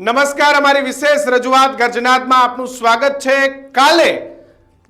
નમસ્કાર, અમારી વિશેષ રજૂઆત ગર્જનાથમાં આપનું સ્વાગત છે. કાલે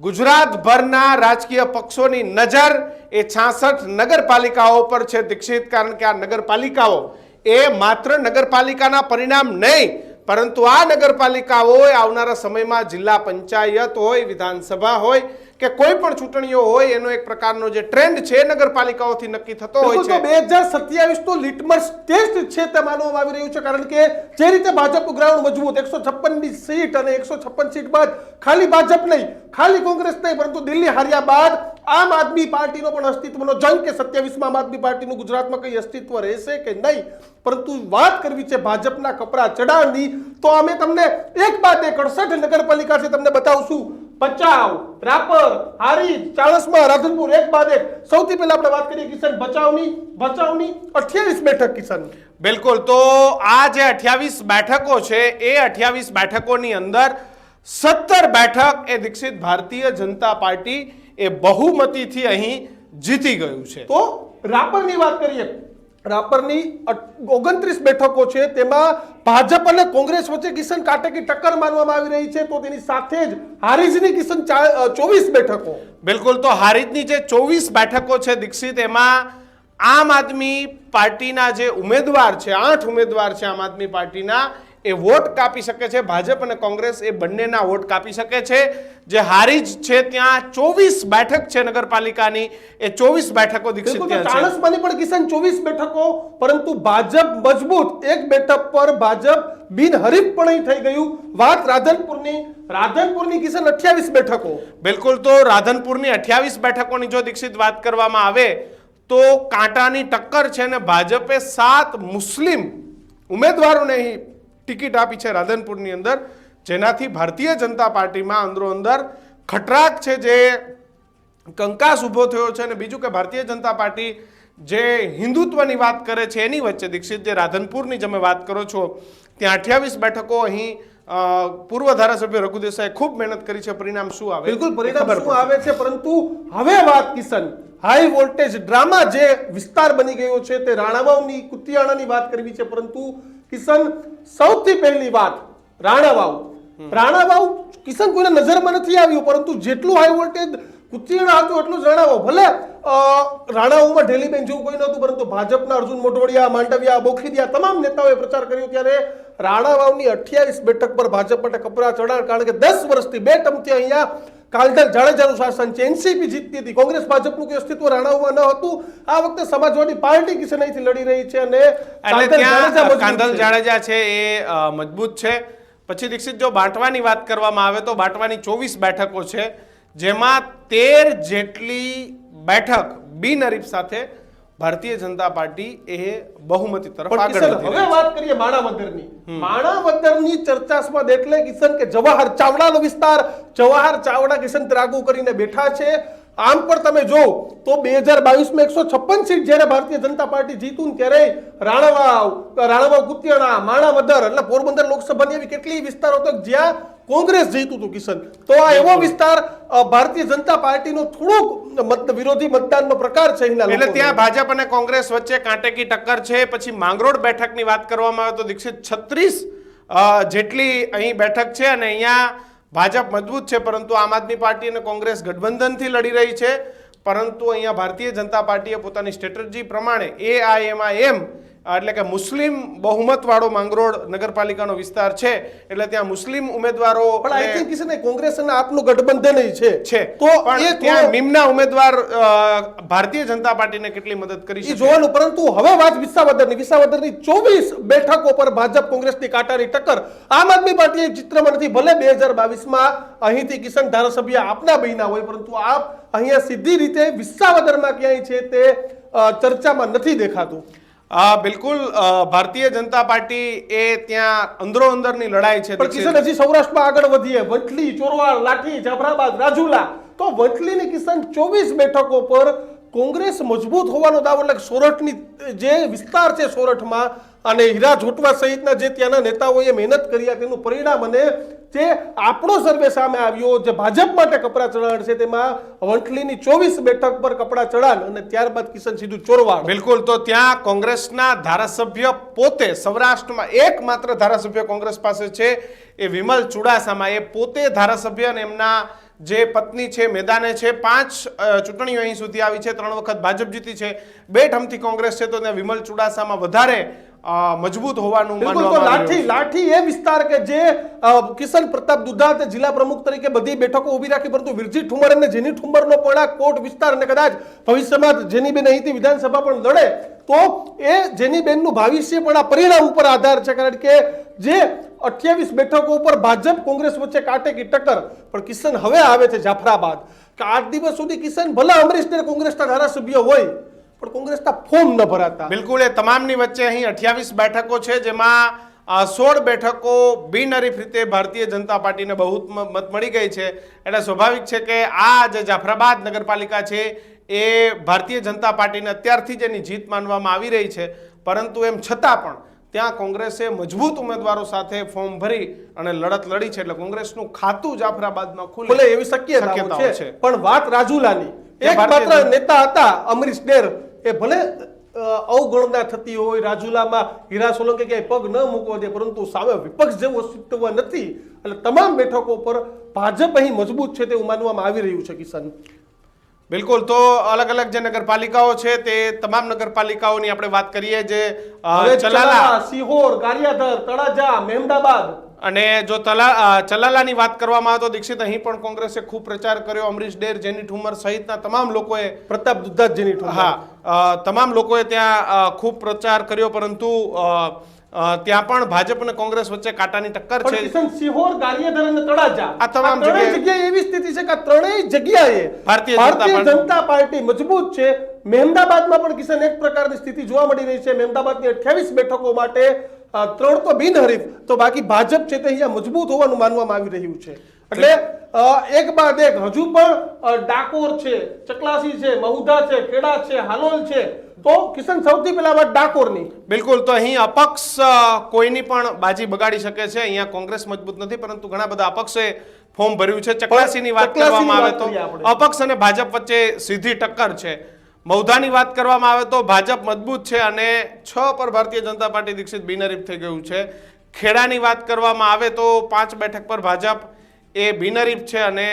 ગુજરાતભરના રાજકીય પક્ષોની નજર એ છાસઠ નગરપાલિકાઓ પર છે દીક્ષિત, કારણ કે આ નગરપાલિકાઓ એ માત્ર નગરપાલિકાના પરિણામ નહીં, પરંતુ આ નગરપાલિકાઓ આવનારા સમયમાં જિલ્લા પંચાયત હોય, વિધાનસભા હોય કે કોઈ પણ ચૂંટણીઓ હોય એનો એક પ્રકારનો જે ટ્રેન્ડ છે નગરપાલિકાઓથી નક્કી થતો હોય છે. બે હજાર સત્યાવીસ નો લિટમસ ટેસ્ટ છે તે માનવામાં આવી રહ્યું છે કારણ કે જે રીતે ભાજપનું ગ્રાઉન્ડ મજબૂત એકસો ની સીટ અને એકસો છપ્પન સીટ બાદ ખાલી ભાજપ નહીં ખાલી કોંગ્રેસ નહીં પરંતુ દિલ્હી હાર્યા બાદ આમ આદમી પાર્ટીનો પણ અસ્તિત્વનો જંગ કે સત્યાવીસમાં આમ આદમી પાર્ટીનું ગુજરાતમાં કંઈ અસ્તિત્વ રહેશે કે નહીં? પરંતુ વાત કરવી છે ભાજપના કપરા ચડાણની તો અમે તમને એક બાદ એક અડસઠ નગરપાલિકા છે તમને બતાવશું ભચાઉ રાપર હારીજ ચાણસ્મા રાધનપુર એક બાદ એક. સૌથી પહેલા આપણે વાત કરીએ કિશન ભચાઉની ભચાઉની 28 બેઠક કિશન. બિલકુલ તો આ જે અઠ્યાવીસ બેઠકો છે એ અઠ્યાવીસ બેઠકોની અંદર સત્તર બેઠક એ દીક્ષિત ભારતીય જનતા પાર્ટી એ બહુમતીથી અહીં જીતી ગયું છે. તો રાપરની વાત કરીએ રાપરની ઓગણત્રીસ બેઠકો છે, તેમાં ભાજપ અને કોંગ્રેસ વચ્ચે કિશન કાટેકી ટક્કર માનવામાં આવી રહી છે, તો તેની સાથે જ હારીજની કિશન ચોવીસ બેઠકો. બિલકુલ, તો હારીજની જે ચોવીસ બેઠકો છે દીક્ષિત, એમાં આમ આદમી પાર્ટીના જે ઉમેદવાર છે, આઠ ઉમેદવાર છે આમ આદમી પાર્ટીના એ વોટ કાપી શકે છે. ભાજપ અને કોંગ્રેસ એ બંનેના વોટ કાપી શકે છે. જે હારીજ છે ત્યાં ચોવીસ બેઠક છે નગરપાલિકાની. એ ચોવીસ બેઠકો દીક્ષિત ચાણસ્માની પણ કિસાન ચોવીસ બેઠકો પરંતુ ભાજપ મજબૂત. એક બેઠક પર ભાજપ બિનહરીફપણે થઈ ગયું. વાત રાધનપુરની રાધનપુરની કિસાન અઠ્યાવીસ બેઠકો. બિલકુલ તો રાધનપુરની અઠ્યાવીસ બેઠકોની જો દીક્ષિત વાત કરવામાં આવે તો કાંટાની ટક્કર છે ને ભાજપે સાત મુસ્લિમ ઉમેદવારોને અહીં ટિકિટ આપી છે રાધનપુરની અંદર જેનાથી ભારતીય જનતા પાર્ટીમાં અંદરો અંદર ખટરાક છે જે કંકાસ ઊભો થયો છે અને બીજું કે ભારતીય જનતા પાર્ટી જે હિન્દુત્વની વાત કરે છે એની વચ્ચે દીક્ષિત જે રાધનપુરની તમે વાત કરો છો ત્યાં અઠ્યાવીસ બેઠકો અહીં પૂર્વ ધારાસભ્ય રઘુ દેસાઈ ખૂબ મહેનત કરી છે. પરિણામ શું આવે? બિલકુલ પરિણામ શું આવે છે? પરંતુ હવે વાત કિશન હાઈ વોલ્ટેજ ડ્રામા જે વિસ્તાર બની ગયો છે તે રાણાવાવની કુતિયાણાની વાત કરવી છે. પરંતુ કિશન સૌથી પહેલી વાત રાણાવાવ. રાણાવાવ કિશન કોઈને નજરમાં નથી આવ્યું પરંતુ જેટલું હાઈ વોલ્ટેજ કુતિયાણા હતું એટલું જ રાણાવાવ ભલે અ, રાણાવાવમાં ઢેલીબેન જેવું કોઈ નહોતું પરંતુ ભાજપના અર્જુન મોઢવાડિયા માંડવિયા બોખીદિયા તમામ નેતાઓએ પ્રચાર કર્યો ત્યારે રાણાવાવની અઠ્યાવીસ બેઠક પર ભાજપ માટે કપરા ચડાણ કારણ કે દસ વર્ષથી બે ટમથી અહીંયા કાલધર જાડેજાનું શાસન છે. એનસીપી જીતતી હતી. કોંગ્રેસ ભાજપનું કોઈ અસ્તિત્વ રાણાઓમાં ન હતું. આ વખતે સમાજવાદી પાર્ટી કિશન અહીંથી લડી રહી છે અને કાંધલ જાડેજા છે. એ મજબૂત છે. પછી દીક્ષિત જો બાંટવાની વાત કરવામાં આવે તો બાંટવાની ચોવીસ બેઠકો છે જેમાં તેર જેટલી બેઠક બિનહરીફ સાથે ભારતીય જનતા પાર્ટી એ બહુમતી તરફ આગળ વધી હવે વાત કરીએ માણાવદરની. માણાવદરની ચર્ચાસ્પદ એટલે કિશન કે જવાહર ચાવડાનો વિસ્તાર. જવાહર ચાવડા કિશન ત્રાગુ કરીને બેઠા છે. આમ પણ તમે જો તો બે હજાર બાવીસમાં એકસો છપ્પન સીટ જ્યારે ભારતીય જનતા પાર્ટી જીતું ત્યારે રાણાવાવ રાણાવાવ કુતિયાણા માણાવદર એટલે પોરબંદર લોકસભાની એવી કેટલી વિસ્તારો તો જ્યાં કોંગ્રેસ જીતું હતું કિશન. તો આ એવો વિસ્તાર ભારતીય જનતા પાર્ટીનો થોડોક મત વિરોધી મતદાનનો પ્રકાર છે એટલે ત્યાં ભાજપ અને કોંગ્રેસ વચ્ચે કાંટેકી ટક્કર છે. પછી માંગરોળ બેઠકની વાત કરવામાં આવે તો દીક્ષિત છત્રીસ જેટલી અહીં બેઠક છે અને અહીંયા ભાજપ મજબૂત છે. પરંતુ આમ આદમી પાર્ટી અને કોંગ્રેસ ગઠબંધનથી લડી રહી છે. પરંતુ અહીંયા ભારતીય જનતા પાર્ટીએ પોતાની સ્ટ્રેટર્જી પ્રમાણે એ આઈ એમ આઈ એમ એટલે કે મુસ્લિમ બહુમતવાળો માંગરોળ નગરપાલિકાનો વિસ્તાર છે. એટલે ત્યાં મુસ્લિમ ઉમેદવારો પણ આઈ થિંક કિશન કોંગ્રેસ અને આપનું ગઠબંધન છે. છે. તો પણ ત્યાં મીમના ઉમેદવાર ભારતીય જનતા પાર્ટીને કેટલી મદદ કરી છે જોવાનું પરંતુ હવે વાત વિસાવદરની વિસાવદરની ચોવીસ બેઠકો પર ભાજપ કોંગ્રેસની કાંટાની ટક્કર. આમ આદમી પાર્ટી ચિત્રમાં નથી ભલે બે હજાર બાવીસમાં અહીંથી કિશન ધારાસભ્ય આપના બન્યા હોય પરંતુ આપ અહીંયા સીધી રીતે વિસાવદરમાં ક્યાંય છે તે ચર્ચામાં નથી દેખાતું. બિલકુલ ભારતીય જનતા પાર્ટી એ ત્યાં અંદરો અંદરની લડાઈ છે પણ કિશન હજી સૌરાષ્ટ્રમાં આગળ વધીએ. વટલી ચોરવાડ લાઠી જાફરાબાદ રાજુલા. તો વટલીની કિશન ચોવીસ બેઠકો પર કોંગ્રેસ મજબૂત હોવાનો દાવો એટલે સોરઠની જે વિસ્તાર છે સોરઠમાં અને હીરા જોટવા સહિતના જે ત્યાંના નેતાઓએ મહેનત કરી તેનું પરિણામ અને જે આપણો સર્વે સામે આવ્યો, જે ભાજપ માટે કપડા ચઢાણ છે, તેમાં વંટલીની ચોવીસ બેઠક પર કપડા ચઢાણ અને ત્યારબાદ કિશન સિંધુ ચોરવાડ. બિલકુલ, તો ત્યાં કોંગ્રેસના ધારાસભ્ય પોતે, સૌરાષ્ટ્રમાં એકમાત્ર ધારાસભ્ય કોંગ્રેસ પાસે છે એ વિમલ ચુડાસમા એ પોતે ધારાસભ્ય અને એમના જે પત્ની છે, મેદાને છે, પાંચ ચૂંટણીઓ અહીં સુધી આવી છે, ત્રણ વખત ભાજપ જીતી છે, બે ઠમથી કોંગ્રેસ છે, તો ત્યાં વિમલ ચુડાસામાં વધારે મજબૂત હોવાનું બિલકુલ લાઠી લાઠી એ વિસ્તાર કે જે કિશન પ્રતાપ દુધાત જિલ્લા પ્રમુખ તરીકે બધી બેઠકો ઊભી રાખી પરંતુ વિરજી ઠુમર અને જેની ઠુમરનો પણ કોટ વિસ્તાર અને કદાચ ભવિષ્યમાં જેનીબેન અહીંથી વિધાનસભા પણ લડે તો એ જેનીબેનનું ભવિષ્ય પણ આ પરિણામ ઉપર આધાર છે. કારણ કે જે અઠ્યાવીસ બેઠકો ઉપર ભાજપ કોંગ્રેસ વચ્ચે કાંટે કી ટક્કર પણ કિશન હવે આવે છે જાફરાબાદ. કે આઠ દિવસ સુધી કિશન ભલે અમરીશને કોંગ્રેસના ધારાસભ્ય હોય પણ કોંગ્રેસના ફોર્મ ન ભરાતા. બિલકુલ એ તમામની વચ્ચે અહીં અઠ્યાવીસ બેઠકો છે જેમાં સોળ બેઠકો બિનહરીફ રીતે ભારતીય જનતા પાર્ટીને બહુ મત મળી ગઈ છે. એટલે સ્વાભાવિક છે કે આ જે જાફરાબાદ નગરપાલિકા છે એ ભારતીય જનતા પાર્ટીને અત્યારથી જ એની જીત માનવામાં આવી રહી છે. પરંતુ એમ છતાં પણ ત્યાં કોંગ્રેસે મજબૂત ઉમેદવારો સાથે ફોર્મ ભરી અને લડત લડી છે. એટલે કોંગ્રેસનું ખાતું જાફરાબાદમાં ખુલે. એવી શક્ય છે. પણ વાત રાજુલાની. એક માત્ર નેતા હતા અમરીશ ડેર એ ભલે અવગણના થતી હોય રાજુલામાં હીરા સોલંકી ક્યાંય પગ ન મૂકવા દે પરંતુ સામે વિપક્ષ જેવું અસ્તિત્વ નથી. એટલે તમામ બેઠકો પર ભાજપ અહીં મજબૂત છે તેવું માનવામાં આવી રહ્યું છે કિશન બિલકુલ. તો અલગ અલગ જે નગરપાલિકાઓ છે તે તમામ નગરપાલિકાઓની આપણે વાત કરીએ જે ચલાલા, સિહોર ગારિયાધર તળાજા મહેમદાબાદ અને જો તલા ચલાલાની વાત કરવામાં આવે તો દીક્ષિત અહીં પણ કોંગ્રેસે ખૂબ પ્રચાર કર્યો. અમરીશ ડેર જેની ઠુમર સહિતના તમામ લોકોએ પ્રતાપ દુધાત જેની ઠુમર. હા તમામ લોકોએ ત્યાં ખૂબ પ્રચાર કર્યો પરંતુ ત્યાં પણ ભાજપ અને કોંગ્રેસ વચ્ચે કાંટાની ટક્કર છે. કિશન સિહોર ગારિયાધર અને તળાજા. આ તમામ જગ્યાએ- એવી સ્થિતિ છે કે ત્રણેય જગ્યાએ ભારતીય જનતા પાર્ટી- મજબૂત છે. મહેમદાબાદમાં પણ કિશન એક પ્રકારની સ્થિતિ જોવા મળી રહી છે. મહેમદાબાદની 28 બેઠકો માટે ત્રણ તો બિનહરીફ તો બાકી ભાજપ છે તે અહીંયા મજબૂત હોવાનું માનવામાં આવી રહ્યું છે. એટલે એક બાદ એક હજુ પણ ડાકોર છે ચકલાસી છે મહુધા છે ખેડા છે હાલોલ છે તો કિશન સૌથી પહેલા વાત ડાકોરની. બિલકુલ તો અહીં અપક્ષ કોઈની પણ બાજી બગાડી શકે છે અહીંયા કોંગ્રેસ મજબૂત નથી પરંતુ ઘણા બધા અપક્ષે ફોર્મ ભર્યું છે. ચકલાસીની વાત કરવામાં આવે તો અપક્ષ અને ભાજપ વચ્ચે સીધી ટક્કર છે. મૌધાની વાત કરવામાં આવે તો ભાજપ મજબૂત છે અને છ પર ભારતીય જનતા પાર્ટી દીક્ષિત બિનહરીફ થઈ ગયું છે. ખેડાની વાત કરવામાં આવે તો પાંચ બેઠક પર ભાજપ એ બિનહરીફ છે અને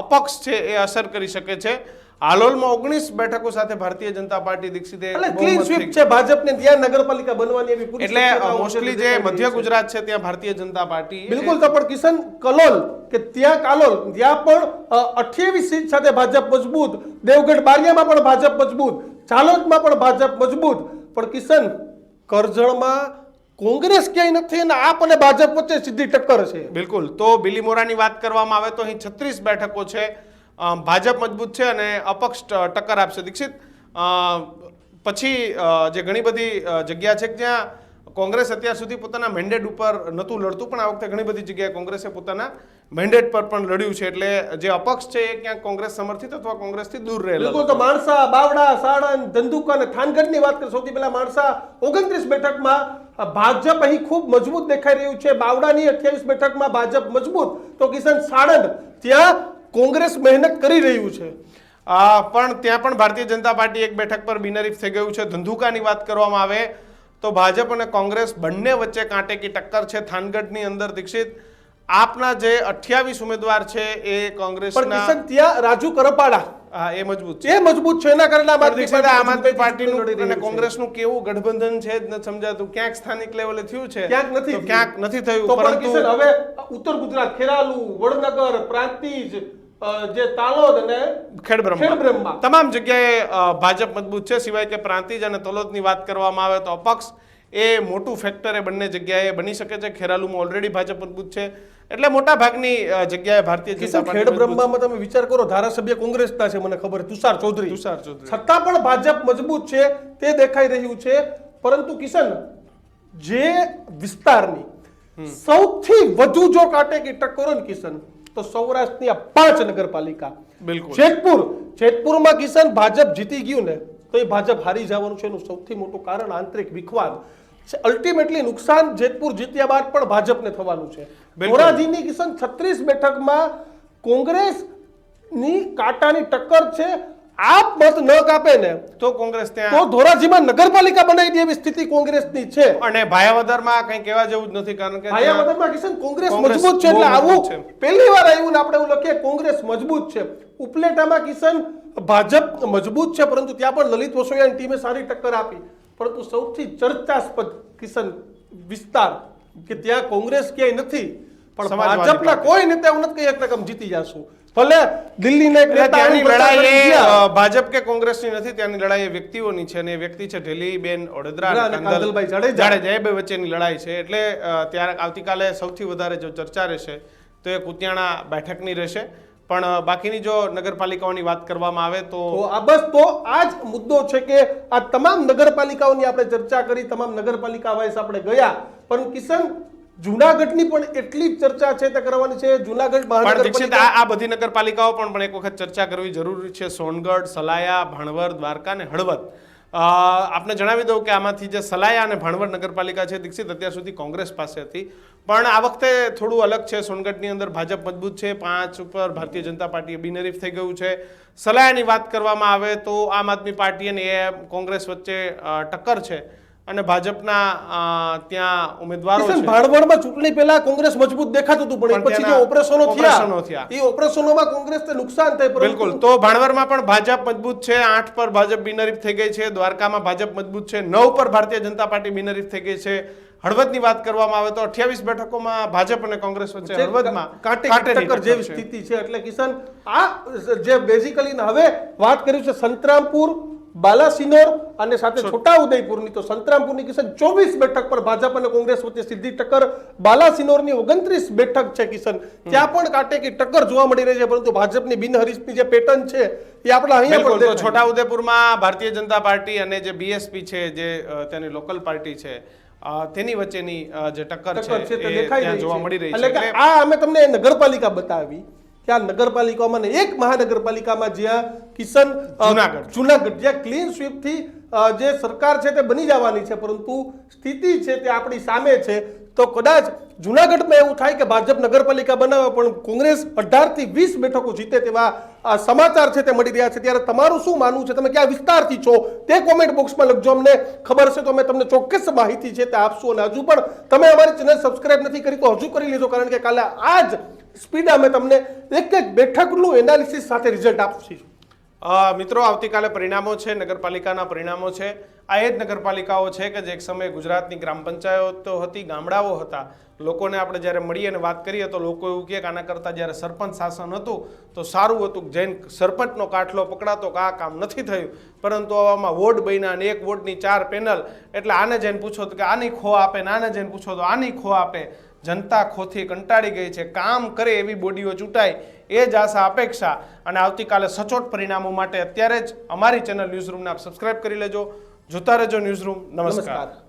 અપક્ષ છે એ અસર કરી શકે છે. હાલોલમાં ઓગણીસ બેઠકો સાથે ભારતીય જનતા પાર્ટી દીક્ષિતે ક્લીન સ્વીપ છે ભાજપને ત્યાં નગરપાલિકા બનવાની એવી પૂરી એટલે મોસ્ટલી જે મધ્ય ગુજરાત છે ત્યાં ભારતીય જનતા પાર્ટી બિલકુલ તો પણ કિશન કલોલ કે ત્યાં કાલોલ ત્યાં પણ અઠ્યાવીસ સીટ સાથે ભાજપ મજબૂત. દેવગઢ બારિયામાં પણ ભાજપ મજબૂત. ચાલોદમાં પણ ભાજપ મજબૂત. પણ કિશન કરજણમાં કોંગ્રેસ ક્યાંય નથી અને આપ અને ભાજપ વચ્ચે સીધી ટક્કર છે. બિલકુલ તો બિલીમોરાની વાત કરવામાં આવે તો અહીં છત્રીસ બેઠકો છે. ભાજપ મજબૂત છે અને અપક્ષ ટક્કર આપશે. દીક્ષિત અ, પછી જે ઘણી બધી જગ્યા છે કે જ્યાં કોંગ્રેસ અત્યાર સુધી પોતાના મેન્ડેટ ઉપર નહોતું લડતું પણ આ વખતે ઘણી બધી જગ્યાએ કોંગ્રેસે પોતાના મેન્ડેટ પર પણ લડ્યું છે. એટલે જે અપક્ષ છે એ ક્યાંક કોંગ્રેસ સમર્થિત અથવા કોંગ્રેસથી દૂર રહેલા બિલકુલ તો માણસા બાવડા સાણંદ ધંધુકા અને થાનગઢની વાત કરીએ સૌથી પહેલા માણસા ઓગણત્રીસ બેઠકમાં ભાજપ અહીં ખૂબ મજબૂત દેખાઈ રહ્યું છે. બાવડાની અઠ્યાવીસ બેઠકમાં ભાજપ મજબૂત. તો કિશન સાણંદ ત્યાં કોંગ્રેસ મહેનત કરી રહ્યું છે. પણ ત્યાં પણ ભારતીય જનતા પાર્ટી એક બેઠક પર બિનરીફ થઈ ગયું છે. ધંધુકાની વાત કરવામાં આવે તો ભાજપ અને કોંગ્રેસ બંને વચ્ચે કાંટેકી ટક્કર છે. થાનગઢની અંદર દીક્ષિત આપના જે અઠ્યાવીસ ઉમેદવાર છે એ કોંગ્રેસ ત્યાં રાજુ કરપાડા. હા, એ મજબૂત છે. એ મજબૂત છે. એના કારણે આમ આદમી પાર્ટીનું અને. કોંગ્રેસનું કેવું ગઠબંધન છે જ નથી સમજાતું. ક્યાંક સ્થાનિક લેવલે થયું છે ક્યાંક નથી ક્યાંક નથી થયું પરંતુ હવે ઉત્તર ગુજરાત ખેરાલુ વડનગર પ્રાંતિજ જે તાલોદ અને ખેડબ્રહ્મા. તમામ જગ્યાએ ભાજપ મજબૂત છે. સિવાય કે પ્રાંતિજ અને તલોદની વાત કરવામાં આવે તો અપક્ષ એ મોટું ફેક્ટર એ બંને જગ્યાએ બની શકે છે. ખેરાલુમાં ઓલરેડી ભાજપ મજબૂત છે. એટલે મોટા ભાગની જગ્યાએ ભારતીય જનતા ખેડબ્રહ્મામાં તમે વિચાર કરો ધારાસભ્ય કોંગ્રેસના છે મને ખબર છે, તુષાર ચૌધરી. તુષાર ચૌધરી. છતાં પણ ભાજપ મજબૂત છે તે દેખાઈ રહ્યું છે. પરંતુ કિશન જે વિસ્તારની સૌથી વધુ જો કાંટે કે ટક્કર ને કિશન તો સૌરાષ્ટ્રની આ પાંચ નગરપાલિકા. બિલકુલ. જેતપુર જેતપુરમાં કિશન ભાજપ જીતી ગયું ને તો એ ભાજપ હારી જવાનું છે એનું સૌથી મોટું કારણ આંતરિક વિખવાદ અલ્ટિમેટલી નુકસાન જેતપુર જીત્યા બાદ પણ ભાજપને થવાનું છે. મોરાજીની કિશન છત્રીસ બેઠકમાં કોંગ્રેસની કાંટાની ટક્કર છે. આપ મત ન કાપે ને તો કોંગ્રેસ તો ધોરાજીમાં નગરપાલિકા બનાવી દે એવી સ્થિતિ કોંગ્રેસની છે. અને ભાયાવદરમાં કંઈ કહેવા જેવું જ નથી કારણ કે ભાયાવદરમાં કિશન કોંગ્રેસ મજબૂત છે એટલે આવું પહેલી વાર આવ્યું ને આપણે એવું લખીએ કોંગ્રેસ મજબૂત છે. ઉપલેટામાં કિશન ભાજપ મજબૂત છે પરંતુ ત્યાં પણ લલિત વસોયાની ટીમે સારી ટક્કર આપી. પરંતુ સૌથી ચર્ચાસ્પદ કિશન વિસ્તાર કે ત્યાં કોંગ્રેસ ક્યાંય નથી. પણ ભાજપના કોઈ નેતા એવું નથી કહી એક રકમ જીતી જશું. ભલે દિલ્હીના એક ત્યાંની લડાઈ એ ભાજપ કે કોંગ્રેસની નથી ત્યાંની લડાઈ એ વ્યક્તિઓની છે અને એ વ્યક્તિ છે ઢીલીબેન ઓડદરા અને કાંદલભાઈ જાડેજા. જાડેજા એ બે વચ્ચેની લડાઈ છે. એટલે ત્યારે આવતીકાલે સૌથી વધારે જો ચર્ચા રહેશે તો એ કુતિયાણા બેઠકની રહેશે. પણ બાકીની જો નગરપાલિકાઓની વાત કરવામાં આવે તો તો આ બસ તો આ જ મુદ્દો છે કે આ તમામ નગરપાલિકાઓની આપણે ચર્ચા કરી તમામ નગરપાલિકા વાઇઝ આપણે ગયા. પણ કિશન જુનાગઢની પણ એટલી જ ચર્ચા છે તે કરવાની છે. જુનાગઢ મહાનગરપાલિકા આ બધી નગરપાલિકાઓ પણ પણ એક વખત ચર્ચા કરવી જરૂરી છે. સોનગઢ સલાયા ભણવર દ્વારકા અને હળવદ. આપને જણાવી દઉં કે આમાંથી જે સલાયા અને ભણવર નગરપાલિકા છે દીક્ષિત અત્યાર સુધી કોંગ્રેસ પાસે હતી. પણ આ વખતે થોડું અલગ છે. સોનગઢની અંદર ભાજપ મજબૂત છે. પાંચ ઉપર ભારતીય જનતા પાર્ટીએ બિનરીફ થઈ ગયું છે. સલાયાની વાત કરવામાં આવે તો આમ આદમી પાર્ટી અને એ કોંગ્રેસ વચ્ચે ટક્કર છે. અને ભાજપના ત્યાં ઉમેદવારો છે. ભાણવડમાં ચૂંટણી પહેલા કોંગ્રેસ મજબૂત દેખાતું હતું પણ પછી જે ઓપરેશનો થયા. એ ઓપરેશનોમાં કોંગ્રેસને નુકસાન થાય બિલકુલ. તો ભાણવરમાં પણ ભાજપ મજબૂત છે આઠ પર ભાજપ બિનરીફ થઈ ગઈ છે દ્વારકામાં ભાજપ મજબૂત છે નવ પર ભારતીય જનતા પાર્ટી બિનરીફ થઈ ગઈ છે. હળવદની વાત કરવામાં આવે તો અઠ્યાવીસ બેઠકોમાં ભાજપ અને કોંગ્રેસ વચ્ચે હળવદમાં કાંટે ટક્કર જેવી સ્થિતિ છે. એટલે કિશન આ જે બેઝિકલી હવે વાત કર્યું છે સંતરામપુર બાલાસિનોર અને સાથે છોટાઉદેપુરની તો સંતરામપુરની કિશન ચોવીસ બેઠક પર ભાજપ અને કોંગ્રેસ વચ્ચે સીધી ટક્કર. બાલાસિનોરની ઓગણત્રીસ બેઠક છે કિશન. ત્યાં પણ કાંટેકી ટક્કર જોવા મળી રહી છે પરંતુ ભાજપની બિનહરીફની જે પેટર્ન છે એ આપણે અહીંયા પણ છોટા ઉદયપુરમાં ભારતીય જનતા પાર્ટી અને જે બીએસપી છે જે તેની લોકલ પાર્ટી છે તેની વચ્ચેની જે ટક્કર છે તે દેખાઈ જોવા મળી રહી છે. એટલે આ અમે તમને નગરપાલિકા બતાવી. કે આ નગરપાલિકામાં ને એક મહાનગરપાલિકામાં જ્યાં કિશન જુનાગઢ. જુનાગઢ જ્યાં ક્લીન સ્વીપથી જે સરકાર છે તે બની જવાની છે પરંતુ સ્થિતિ છે તે આપણી સામે છે. તો કદાચ જુનાગઢમાં એવું થાય કે ભાજપ નગરપાલિકા બનાવે પણ કોંગ્રેસ અઢારથી વીસ બેઠકો જીતે તેવા સમાચાર છે તે મળી રહ્યા છે. ત્યારે તમારું શું માનવું છે? તમે કયા વિસ્તારથી છો? તે કોમેન્ટ બોક્સમાં લખજો અમને. ખબર છે તો અમે તમને ચોક્કસ માહિતી છે તે આપશું અને હજુ પણ તમે અમારી ચેનલ સબસ્ક્રાઈબ નથી કરી તો હજુ કરી લીધો કારણ કે કાલે આ જ સ્પીડ અમે તમને એક એક બેઠકનું એનાલિસિસ સાથે રિઝલ્ટ આપશું. મિત્રો, આવતીકાલે પરિણામો છે, નગરપાલિકાના પરિણામો છે. આ એ જ નગરપાલિકાઓ છે કે જે એક સમયે ગુજરાતની ગ્રામ પંચાયતો હતી, ગામડાઓ હતા. લોકોને આપણે જ્યારે મળીએ અને વાત કરીએ તો લોકો એવું કહે કે આના કરતાં જ્યારે સરપંચ શાસન હતું, તો સારું હતું જૈન સરપંચનો કાઠલો પકડાતો કે આ કામ નથી થયું. પરંતુ આમાં વોર્ડ બન્યા અને એક વોર્ડની ચાર પેનલ. એટલે આને જઈને પૂછો તો કે આની ખો આપે ને આને જઈને પૂછો તો આની ખો આપે. જનતા ખોથી કંટાળી ગઈ છે. કામ કરે એવી બોડીઓ ચૂંટાય, એ જ આશા અપેક્ષા. અને આવતીકાલે સચોટ પરિણામો માટે અત્યારે જ અમારી ચેનલ ન્યૂઝરૂમને આપ સબસ્ક્રાઈબ કરી લેજો. જોતા રહેજો ન્યૂઝરૂમ. રૂમ નમસ્કાર.